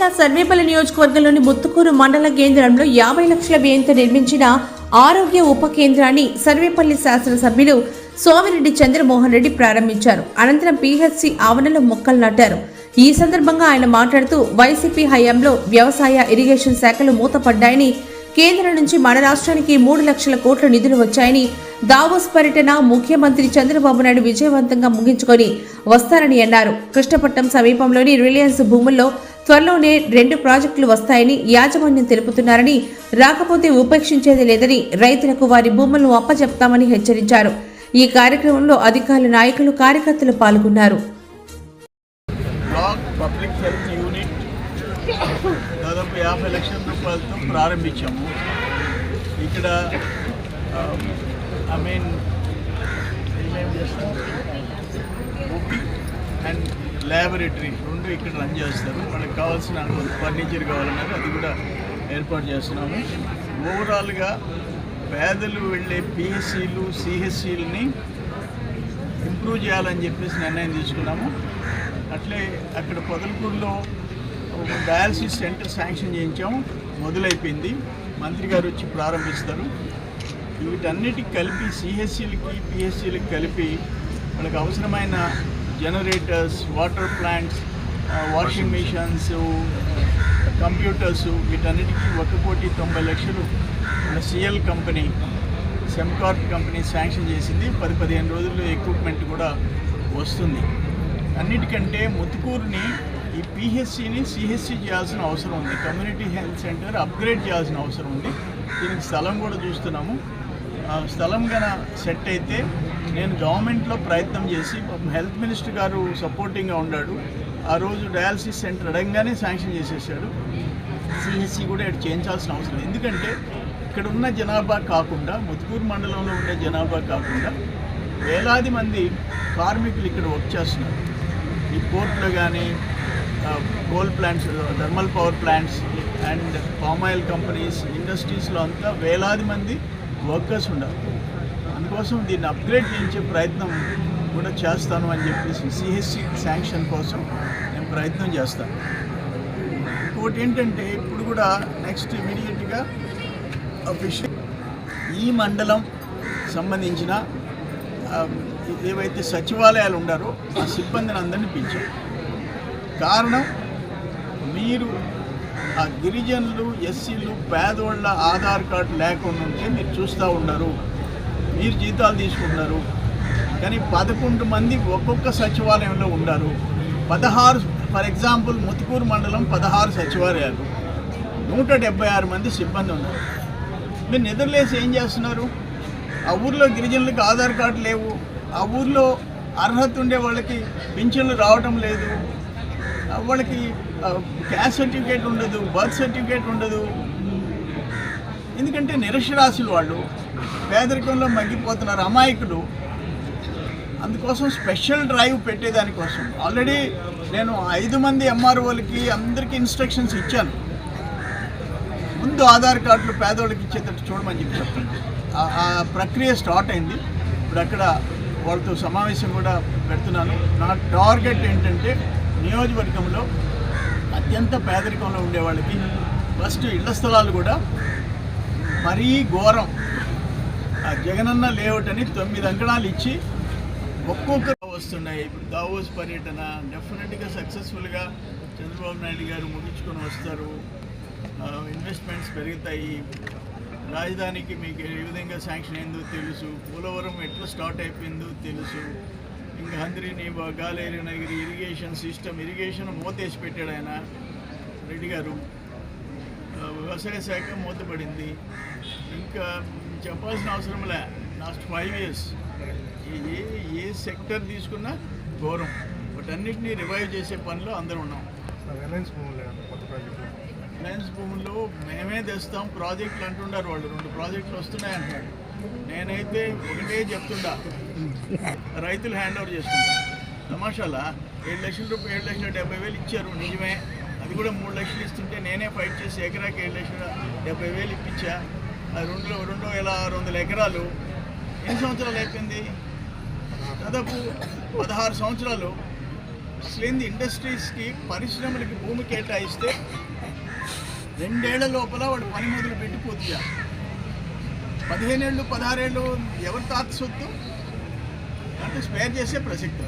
జిల్లా సర్వేపల్లి నియోజకవర్గంలోని ముత్తుకూరు మండల కేంద్రంలో యాభై లక్షల వ్యయంతో నిర్మించిన ఆరోగ్య ఉప కేంద్రాన్ని సర్వేపల్లి శాసనసభ్యులు సోమిరెడ్డి చంద్రమోహన్ రెడ్డి ప్రారంభించారు. అనంతరం పీహెచ్సి ఆవరణలో మొక్కలు నాటారు. ఈ సందర్భంగా ఆయన మాట్లాడుతూ వైసీపీ హయాంలో వ్యవసాయ ఇరిగేషన్ శాఖలు మూతపడ్డాయని కేంద్రం నుంచి మన రాష్ట్రానికి మూడు లక్షల కోట్ల నిధులు వచ్చాయని దావోస్ పర్యటన ముఖ్యమంత్రి చంద్రబాబు నాయుడు విజయవంతంగా ముగించుకొని వస్తారని అన్నారు. కృష్ణపట్నం సమీపంలోని రిలయన్స్ భూముల్లో త్వరలోనే రెండు ప్రాజెక్టులు వస్తాయని యాజమాన్యం తెలుపుతున్నారని రాకపోతే ఉపేక్షించేది లేదని రైతులకు వారి భూములను అప్పచెప్తామని హెచ్చరించారు. ఈ కార్యక్రమంలో అధికారులు నాయకులు కార్యకర్తలు పాల్గొన్నారు. దాదాపు యాభై లక్షల రూపాయలతో ప్రారంభించాము. ఇక్కడ ఐ మీన్ ఏమేమి చేస్తాం? ల్యాబొరేటరీ రెండు ఇక్కడ రన్ చేస్తారు. మనకు కావాల్సిన ఫర్నిచర్ కావాలన్నారు అది కూడా ఏర్పాటు చేస్తున్నాము. ఓవరాల్గా పేదలు వెళ్ళే పిఎస్సీలు సిహెచ్సిలని ఇంప్రూవ్ చేయాలని చెప్పేసి నిర్ణయం తీసుకున్నాము. అట్లే అక్కడ పొదలకూరులో ఒక డయాలసిస్ సెంటర్ శాంక్షన్ చేయించాము. మొదలైపోయింది. మంత్రి గారు వచ్చి ప్రారంభిస్తారు. వీటన్నిటికి కలిపి సిహెచ్సీలకి పిహెచ్సిలకి కలిపి వాళ్ళకి అవసరమైన generators water plants washing machines computers వీటన్నిటికీ ఒక కోటి తొంభై లక్షలు మన CL company Sembcorp company sanction చేసింది. పది పదిహేను రోజుల్లో ఎక్విప్మెంట్ కూడా వస్తుంది. అన్నిటికంటే ముతుకూరుని ఈ పిహెచ్సిని సిహెచ్సి చేయాల్సిన అవసరం ఉంది. కమ్యూనిటీ హెల్త్ సెంటర్ అప్గ్రేడ్ చేయాల్సిన అవసరం ఉంది. దీనికి స్థలం కూడా చూస్తున్నాము. స్థలం గన సెట్ అయితే నేను గవర్నమెంట్లో ప్రయత్నం చేసి హెల్త్ మినిస్టర్ గారు సపోర్టింగ్గా ఉన్నాడు ఆ రోజు డయాలసిస్ సెంటర్ అడగంగానే శాంక్షన్ చేసేసాడు. సిహెచ్సి కూడా ఇక్కడ చేయించాల్సిన అవసరం ఎందుకంటే ఇక్కడ ఉన్న జనాభా కాకుండా ముత్కూరు మండలంలో ఉండే జనాభా కాకుండా వేలాది మంది కార్మికులు ఇక్కడ వర్క్ చేస్తున్నారు. ఈ పోర్ట్లో కానీ coal plants thermal power plants and palm oil companies ఇండస్ట్రీస్లో అంతా వేలాది మంది వర్కర్స్ ఉన్నారు అందుకోసం దీన్ని అప్గ్రేడ్ చేయించే ప్రయత్నం కూడా చేస్తాను అని చెప్పేసి సిహెచ్సి శాంక్షన్ కోసం నేను ప్రయత్నం చేస్తాను. ఇంకోటి ఏంటంటే ఇప్పుడు కూడా నెక్స్ట్ ఇమీడియట్గా అఫీషియల్ ఈ మండలం సంబంధించిన ఏవైతే సచివాలయాలు ఉండారో ఆ సిబ్బందిని అందరినీ పిలిచారు కారణం మీరు ఆ గిరిజనులు ఎస్సీలు పేదోళ్ళ ఆధార్ కార్డు లేకుండా ఉంటే మీరు చూస్తూ ఉండరు. మీరు జీతాలు తీసుకుంటున్నారు. కానీ పదకొండు మంది ఒక్కొక్క సచివాలయంలో ఉన్నారు పదహారు ఫర్ ఎగ్జాంపుల్ ముతుకూరు మండలం పదహారు సచివాలయాలు. నూట డెబ్బై ఆరు మంది సిబ్బంది ఉన్నారు. మీరు నిద్రలేసి ఏం చేస్తున్నారు? ఆ ఊర్లో గిరిజనులకు ఆధార్ కార్డు లేవు. ఆ ఊర్లో అర్హత ఉండే వాళ్ళకి పింఛన్లు రావటం లేదు. వాళ్ళకి క్యాస్ట్ సర్టిఫికేట్ ఉండదు బర్త్ సర్టిఫికేట్ ఉండదు. ఎందుకంటే నిరక్షరాశులు వాళ్ళు పేదరికంలో మగ్గిపోతున్నారు అమాయకులు. అందుకోసం స్పెషల్ డ్రైవ్ పెట్టేదానికోసం. ఆల్రెడీ నేను ఐదు మంది ఎంఆర్ఓలకి అందరికీ ఇన్స్ట్రక్షన్స్ ఇచ్చాను. ముందు ఆధార్ కార్డులు పేదోళ్ళకి ఇచ్చేటట్టు చూడమని చెప్పి చెప్పండి ఆ- ఆ ప్రక్రియ స్టార్ట్ అయింది. ఇప్పుడు అక్కడ వాళ్ళతో సమావేశం కూడా పెడుతున్నాను. నా టార్గెట్ ఏంటంటే నియోజకవర్గంలో అత్యంత పేదరికంలో ఉండే వాళ్ళకి ఫస్ట్ ఇళ్ళ స్థలాలు కూడా మరీ ఘోరం. ఆ జగనన్న లేఅవుట్ అని తొమ్మిది అంకణాలు ఇచ్చి ఒక్కొక్క వస్తున్నాయి. ఇప్పుడు దావోస్ పర్యటన డెఫినెట్గా సక్సెస్ఫుల్గా చంద్రబాబు నాయుడు గారు ముగించుకొని వస్తారు. ఇన్వెస్ట్మెంట్స్ పెరుగుతాయి. రాజధానికి మీకు ఏ విధంగా శాంక్షన్ అయిందో తెలుసు. పోలవరం ఎట్లా స్టార్ట్ అయిపోయిందో తెలుసు. ఇంకా హంద్రిని Galeru Nagari irrigation system irrigation మూతేసి పెట్టాడు ఆయన రెడ్డి గారు. వ్యవసాయ శాఖ మూతపడింది. ఇంకా చెప్పాల్సిన అవసరంలే లాస్ట్ ఫైవ్ ఇయర్స్ ఏ ఏ సెక్టర్ తీసుకున్నా ఘోరం. వాటన్నిటిని రివైవ్ చేసే పనిలో అందరూ ఉన్నాం. రిలయన్స్ రిలయన్స్ భూముల్లో మేమే తెస్తాం ప్రాజెక్టులు అంటున్నారు వాళ్ళు. రెండు ప్రాజెక్టులు వస్తున్నాయి నేనైతే ఒకటే చెప్తుండా. రైతులు హ్యాండ్ ఓవర్ చేస్తుంటా తమాషాలా? ఏడు లక్షల రూపాయలు ఏడు లక్షల డెబ్బై వేలు ఇచ్చారు నిజమే. అది కూడా మూడు లక్షలు ఇస్తుంటే నేనే ఫైట్ చేసి ఎకరాకి ఏడు లక్షల డెబ్బై వేలు ఇప్పించా. అది రెండు రెండు వేల ఆరు వందల ఎకరాలు ఎన్ని సంవత్సరాలు అయిపోయింది? దాదాపు పదహారు సంవత్సరాలు. స్లింద్ ఇండస్ట్రీస్కి పరిశ్రమలకి భూమి కేటాయిస్తే రెండేళ్ళ లోపల వాడు పని మొదలు పెట్టి పూర్తి చేయాలి. పదిహేనేళ్ళు పదహారేళ్ళు ఎవరి తాత సొత్తు? అంటే స్పేర్ చేసే ప్రసక్తి